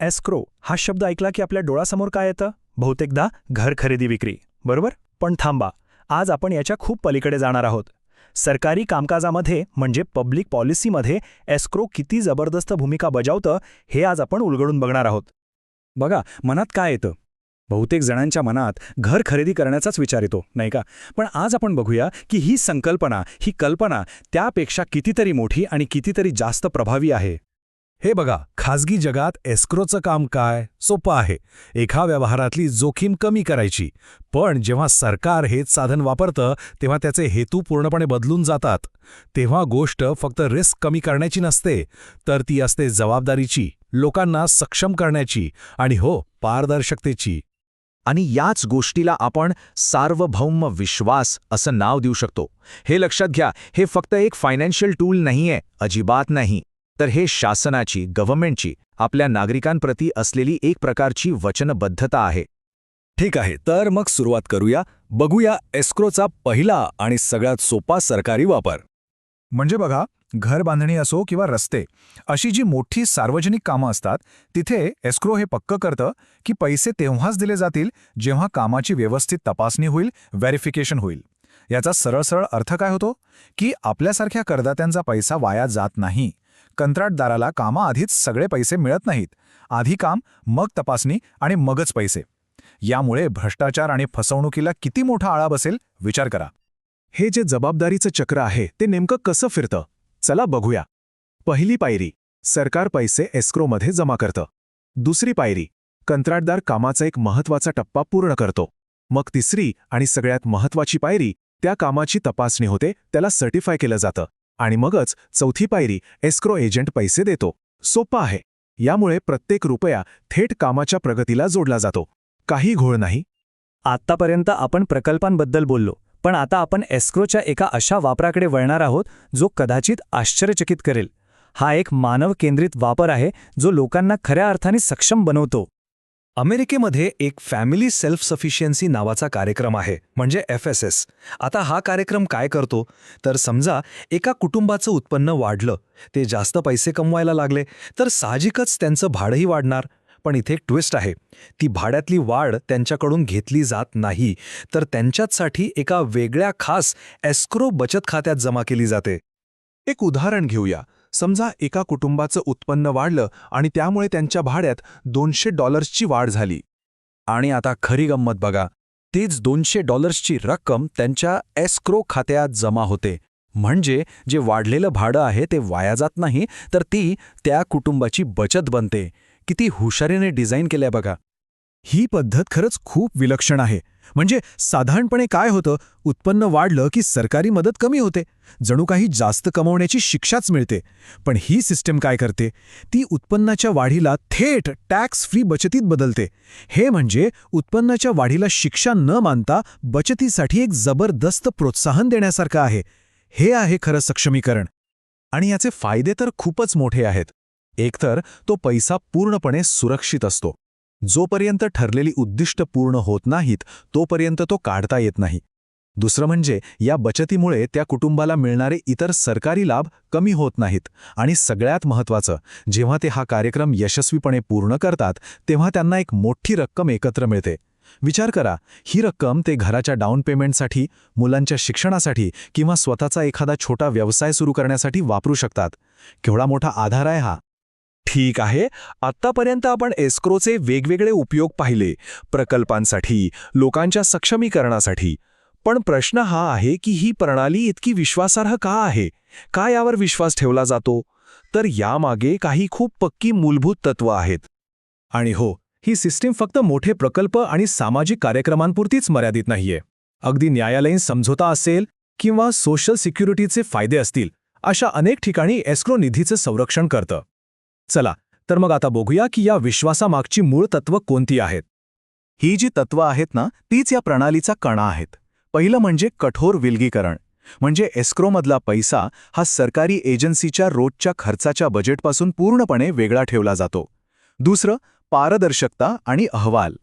Escrow हा शब्द ऐकला की आपल्या डोळ्यासमोर काय येतं? बहुतेकदा घर खरेदी विक्री. बरोबर? पण थांबा. आज आपण याच्या खूप पलीकडे जाणार आहोत. सरकारी कामकाजामध्ये म्हणजे पब्लिक पॉलिसीमध्ये एस्क्रो किती जबरदस्त भूमिका बजावतं हे आज आपण उलगडून बघणार आहोत. बघा मनात काय येतं? बहुतेक जणांच्या मनात घर खरेदी करण्याचाच विचार येतो नाही का? पण आज आपण बघूया की ही संकल्पना ही कल्पना त्यापेक्षा कितीतरी मोठी आणि कितीतरी जास्त प्रभावी आहे. हे बघा खाजगी जगात एस्क्रोचं काम काय? सोपं आहे. एका व्यवहारातली जोखीम कमी करायची. पण जेव्हा सरकार हेच साधन वापरतं तेव्हा त्याचे हेतू पूर्णपणे बदलून जातात. तेव्हा गोष्ट फक्त रिस्क कमी करण्याची नसते तर ती असते जबाबदारीची लोकांना सक्षम करण्याची आणि हो पारदर्शकतेची. आणि याच गोष्टीला आपण सार्वभौम विश्वास असं नाव देऊ शकतो. हे लक्षात घ्या हे फक्त एक फायनान्शियल टूल नाहीये अजिबात नाही. तर हे शासनाची गव्हर्नमेंटची आपल्या नागरिकांप्रती असलेली एक प्रकारची वचनबद्धता आहे. ठीक आहे तर मग सुरुवात करूया. बघूया एस्क्रोचा पहिला आणि सगळ्यात सोपा सरकारी वापर. म्हणजे बघा घर बांधणी असो किंवा रस्ते अशी जी मोठी सार्वजनिक कामं असतात तिथे एस्क्रो हे पक्क करतं की पैसे तेव्हाच दिले जातील जेव्हा कामाची व्यवस्थित तपासणी होईल व्हेरिफिकेशन होईल. याचा सरळ सरळ अर्थ काय होतो? की आपल्यासारख्या करदात्यांचा पैसा वाया जात नाही. कंत्राटदाराला कामाआधीच सगळे पैसे मिळत नाहीत. आधी काम मग तपासणी आणि मगच पैसे. यामुळे भ्रष्टाचार आणि फसवणुकीला किती मोठा आळा बसेल विचार करा. हे जे जबाबदारीचं चक्र आहे ते नेमकं कसं फिरतं? चला बघूया. पहिली पायरी सरकार पैसे एस्क्रोमध्ये जमा करतं. दुसरी पायरी कंत्राटदार कामाचा एक महत्त्वाचा टप्पा पूर्ण करतो. मग तिसरी आणि सगळ्यात महत्वाची पायरी त्या कामाची तपासणी होते त्याला सर्टिफाय केलं जातं. आणि मगच चौथी पायरी एस्क्रो एजंट पैसे देतो. सोपं आहे. यामुळे प्रत्येक रुपया थेट कामाच्या प्रगतीला जोडला जातो. काही घोळ नाही. आत्तापर्यंत आपण प्रकल्पांबद्दल बोललो पण आता आपण एस्क्रोच्या एका अशा वापराकडे वळणार आहोत जो कदाचित आश्चर्यचकित करेल. हा एक मानव केंद्रित वापर आहे जो लोकांना खऱ्या अर्थाने सक्षम बनवतो. अमेरिकेमध्ये एक फॅमिली सेल्फ सफिशियन्सी नावाचा कार्यक्रम आहे म्हणजे एफ एस एस. आता हा कार्यक्रम काय करतो? तर समजा एका कुटुंबाचं उत्पन्न वाढलं ते जास्त पैसे कमवायला लागले तर साहजिकच त्यांचं भाडंही वाढणार. पण इथे एक ट्विस्ट आहे ती भाड्यातली वाढ त्यांच्याकडून घेतली जात नाही तर त्यांच्याचसाठी एका वेगळ्या खास एस्क्रो बचत खात्यात जमा केली जाते. एक उदाहरण घेऊया. समजा एका कुटुंबाचं उत्पन्न वाढलं आणि त्यामुळे त्यांच्या भाड्यात दोनशे डॉलर्सची वाढ झाली. आणि आता खरी गंमत बघा. तेच दोनशे डॉलर्सची रक्कम त्यांच्या एस्क्रो खात्यात जमा होते. म्हणजे जे वाढलेलं भाडं आहे ते वाया जात नाही तर ती त्या कुटुंबाची बचत बनते. किती हुशारीने डिझाईन केलंय बघा. ही पद्धत खरंच खूप विलक्षण आहे. म्हणजे साधारणपणे काय होतं उत्पन्न वाढलं की सरकारी मदत कमी होते. जणू काही जास्त कमवण्याची शिक्षाच मिळते. पण ही सिस्टम काय करते? ती उत्पन्नाच्या वाढीला थेट टॅक्स फ्री बचतीत बदलते. हे म्हणजे उत्पन्नाच्या वाढीला शिक्षा न मानता बचतीसाठी एक जबरदस्त प्रोत्साहन देण्यासारखं आहे. हे आहे खरं सक्षमीकरण. आणि याचे फायदे तर खूपच मोठे आहेत. एकतर तो पैसा पूर्णपणे सुरक्षित असतो. जोपर्यंत ठरलेली उद्दिष्ट पूर्ण होत नाहीत तोपर्यंत तो काढता येत नाही. दुसरं म्हणजे या बचतीमुळे त्या कुटुंबाला मिळणारे इतर सरकारी लाभ कमी होत नाहीत. आणि सगळ्यात महत्त्वाचं जेव्हा ते हा कार्यक्रम यशस्वीपणे पूर्ण करतात तेव्हा त्यांना एक मोठी रक्कम एकत्र मिळते. विचार करा ही रक्कम ते घराच्या डाऊन पेमेंटसाठी मुलांच्या शिक्षणासाठी किंवा स्वतःचा एखादा छोटा व्यवसाय सुरू करण्यासाठी वापरू शकतात. केवढा मोठा आधार आहे हा. ठीक आहे. आत्तापर्यंत आपण एस्क्रोचे वेगवेगळे उपयोग पाहिले प्रकल्पांसाठी लोकांच्या सक्षमीकरणासाठी. पण प्रश्न हा आहे की ही प्रणाली इतकी विश्वासार्ह का आहे? का यावर विश्वास ठेवला जातो? तर यामागे काही खूप पक्की मूलभूत तत्व आहेत. आणि हो ही सिस्टीम फक्त मोठे प्रकल्प आणि सामाजिक कार्यक्रमांपुरतीच मर्यादित नाहीये. अगदी न्यायालयीन समझोता असेल किंवा सोशल सिक्युरिटीचे फायदे असतील अशा अनेक ठिकाणी एस्क्रो निधीचं संरक्षण करतं. चला तर मग आता बघूया की या विश्वासामागची मूळ तत्व कोणती आहेत. ही जी तत्व आहेत ना तीच या प्रणालीचा कणा आहेत. पहिलं म्हणजे कठोर विलगीकरण. म्हणजे एस्क्रोमधला पैसा हा सरकारी एजन्सीच्या रोजच्या खर्चाच्या बजेटपासून पूर्णपणे वेगळा ठेवला जातो. दुसरं पारदर्शकता आणि अहवाल.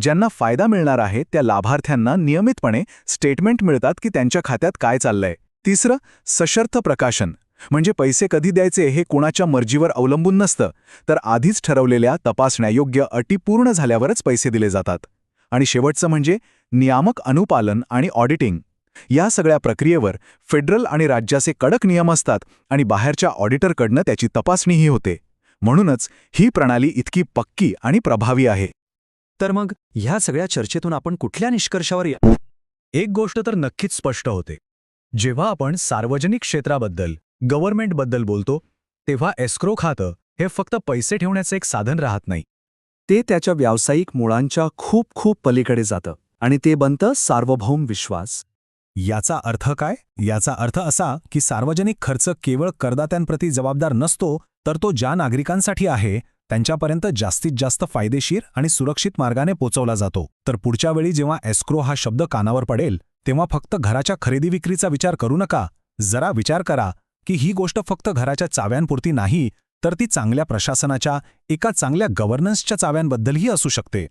ज्यांना फायदा मिळणार आहे त्या लाभार्थ्यांना नियमितपणे स्टेटमेंट मिळतात की त्यांच्या खात्यात काय चाललंय. तिसरं सशर्त प्रकाशन. म्हणजे पैसे कधी द्यायचे हे कोणाच्या मर्जीवर अवलंबून नसतं तर आधीच ठरवलेल्या तपासण्यायोग्य अटी पूर्ण झाल्यावरच पैसे दिले जातात. आणि शेवटचं म्हणजे नियामक अनुपालन आणि ऑडिटिंग. या सगळ्या प्रक्रियेवर फेडरल आणि राज्याचे कडक नियम असतात आणि बाहेरच्या ऑडिटरकडनं त्याची तपासणीही होते. म्हणूनच ही प्रणाली इतकी पक्की आणि प्रभावी आहे. तर मग ह्या सगळ्या चर्चेतून आपण कुठल्या निष्कर्षावर या? एक गोष्ट तर नक्कीच स्पष्ट होते. जेव्हा आपण सार्वजनिक क्षेत्राबद्दल गव्हर्नमेंटबद्दल बोलतो तेव्हा एस्क्रो खातं हे फक्त पैसे ठेवण्याचं एक साधन राहत नाही. ते त्याच्या व्यावसायिक मुळांच्या खूप खूप पलीकडे जातं आणि ते बनतं सार्वभौम विश्वास. याचा अर्थ काय? याचा अर्थ असा की सार्वजनिक खर्च केवळ करदात्यांप्रती जबाबदार नसतो तर तो ज्या नागरिकांसाठी आहे त्यांच्यापर्यंत जास्तीत जास्त फायदेशीर आणि सुरक्षित मार्गाने पोचवला जातो. तर पुढच्या वेळी जेव्हा एस्क्रो हा शब्द कानावर पडेल तेव्हा फक्त घराच्या खरेदी विक्रीचा विचार करू नका. जरा विचार करा. की ही गोष्ट फक्त घराच्या चाव्यांपुरती नाही तर ती चांगल्या प्रशासनाच्या एका चांगल्या गव्हर्नन्सच्या चाव्यांबद्दलही असू शकते.